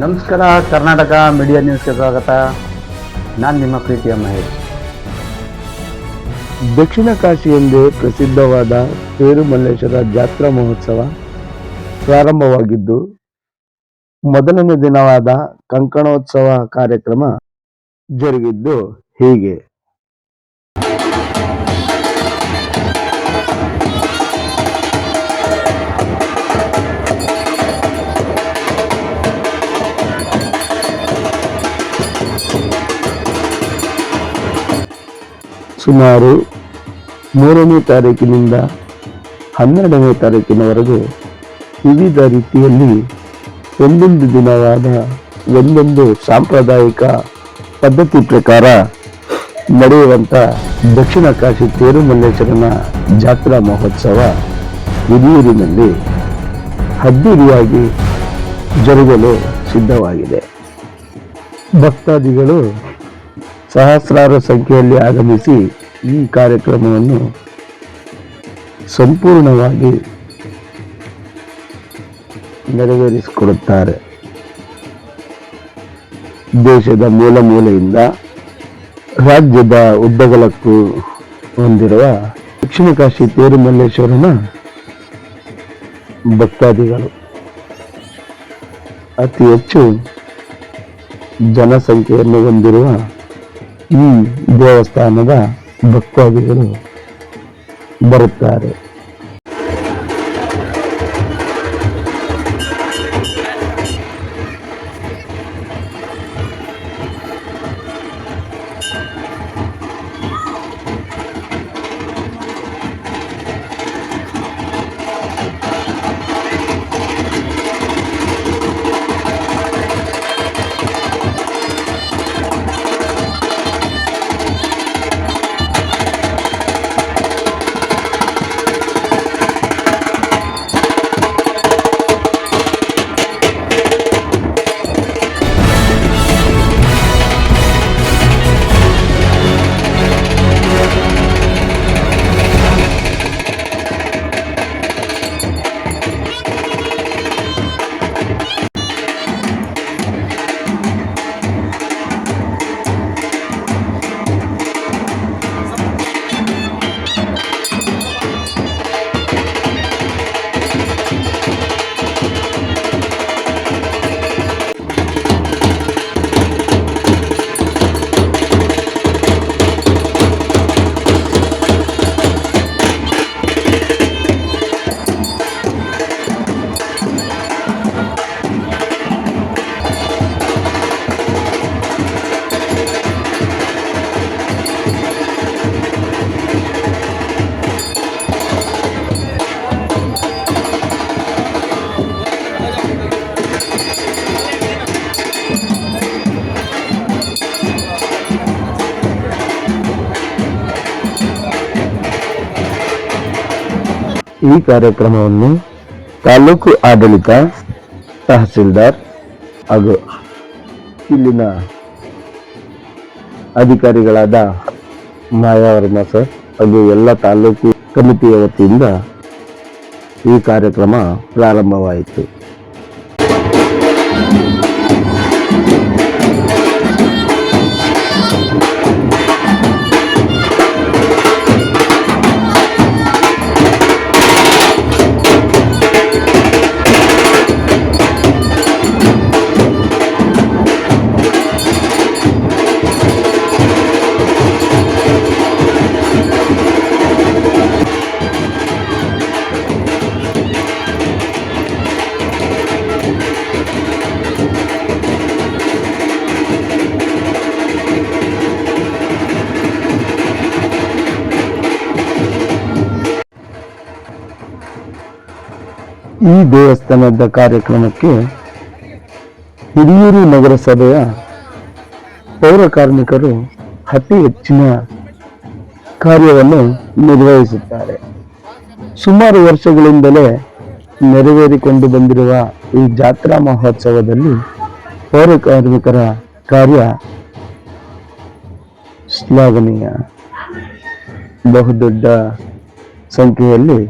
ನಮಸ್ಕಾರ, ಕರ್ನಾಟಕ ಮೀಡಿಯಾ ನ್ಯೂಸ್ಗೆ ಸ್ವಾಗತ. ನಾನು ನಿಮ್ಮ ಪ್ರೀತಿಯ ಮಹೇಶ್. ದಕ್ಷಿಣ ಕಾಶಿ ಎಂದೇ ಪ್ರಸಿದ್ಧವಾದ ಪೇರುಮಲ್ಲೇಶ್ವರ ಜಾತ್ರಾ ಮಹೋತ್ಸವ ಪ್ರಾರಂಭವಾಗಿದ್ದು, ಮೊದಲನೇ ದಿನವಾದ ಕಂಕಣೋತ್ಸವ ಕಾರ್ಯಕ್ರಮ ಜರುಗಿದ್ದು ಹೀಗೆ. ಸುಮಾರು ಮೂರನೇ ತಾರೀಕಿನಿಂದ ಹನ್ನೆರಡನೇ ತಾರೀಕಿನವರೆಗೂ ವಿವಿಧ ರೀತಿಯಲ್ಲಿ ಒಂದೊಂದು ದಿನವಾದ ಒಂದೊಂದು ಸಾಂಪ್ರದಾಯಿಕ ಪದ್ಧತಿ ಪ್ರಕಾರ ನಡೆಯುವಂಥ ದಕ್ಷಿಣ ಕಾಶಿ ತೇರುಮಲ್ಲೇಶ್ವರನ ಜಾತ್ರಾ ಮಹೋತ್ಸವ ಹಿರಿಯೂರಿನಲ್ಲಿ ಅದ್ದೂರಿಯಾಗಿ ಜರುಗಲು ಸಿದ್ಧವಾಗಿದೆ. ಭಕ್ತಾದಿಗಳು ಸಹಸ್ರಾರು ಸಂಖ್ಯೆಯಲ್ಲಿ ಆಗಮಿಸಿ ಈ ಕಾರ್ಯಕ್ರಮವನ್ನು ಸಂಪೂರ್ಣವಾಗಿ ನೆರವೇರಿಸಿಕೊಡುತ್ತಾರೆ. ದೇಶದ ಮೂಲ ಮೂಲೆಯಿಂದ ರಾಜ್ಯದ ಉದ್ದಗಲಕ್ಕೂ ಹೊಂದಿರುವ ದಕ್ಷಿಣ ಕಾಶಿ ತೇರುಮಲ್ಲೇಶ್ವರನ ಭಕ್ತಾದಿಗಳು. ಅತಿ ಹೆಚ್ಚು ಜನಸಂಖ್ಯೆಯನ್ನು ಹೊಂದಿರುವ ಈ ದೇವಸ್ಥಾನದ ಭಕ್ತಾದಿಗಳು ಬರುತ್ತಾರೆ ಈ ಕಾರ್ಯಕ್ರಮವನ್ನು ತಾಲೂಕು ಆಡಳಿತ ತಹಸೀಲ್ದಾರ್ ಹಾಗೂ ಇಲ್ಲಿನ ಅಧಿಕಾರಿಗಳಾದ ಮಾಯಾವರ್ಮ ಸರ್ ಹಾಗೂ ಎಲ್ಲ ತಾಲೂಕು ಕಮಿಟಿಯ ವತಿಯಿಂದ ಈ ಕಾರ್ಯಕ್ರಮ ಪ್ರಾರಂಭವಾಯಿತು. ಈ ದೇವಸ್ಥಾನದ ಕಾರ್ಯಕ್ರಮಕ್ಕೆ ಹಿರಿಯೂರು ನಗರಸಭೆಯ ಪೌರ ಕಾರ್ಮಿಕರು ಅತಿ ಹೆಚ್ಚಿನ ಕಾರ್ಯವನ್ನು ನಿರ್ವಹಿಸುತ್ತಾರೆ. ಸುಮಾರು ವರ್ಷಗಳಿಂದಲೇ ನೆರವೇರಿಕೊಂಡು ಬಂದಿರುವ ಈ ಜಾತ್ರಾ ಮಹೋತ್ಸವದಲ್ಲಿ ಪೌರ ಕಾರ್ಮಿಕರ ಕಾರ್ಯ ಶ್ಲಾಘನೀಯ. ಬಹುದೊಡ್ಡ ಸಂಖ್ಯೆಯಲ್ಲಿ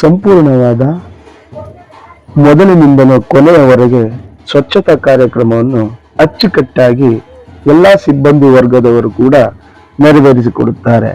ಸಂಪೂರ್ಣವಾದ ಮೊದಲಿನಿಂದಲೂ ಕೊನೆಯವರೆಗೆ ಸ್ವಚ್ಛತಾ ಕಾರ್ಯಕ್ರಮವನ್ನು ಅಚ್ಚುಕಟ್ಟಾಗಿ ಎಲ್ಲ ಸಿಬ್ಬಂದಿ ವರ್ಗದವರು ಕೂಡ ನೆರವೇರಿಸಿಕೊಡುತ್ತಾರೆ.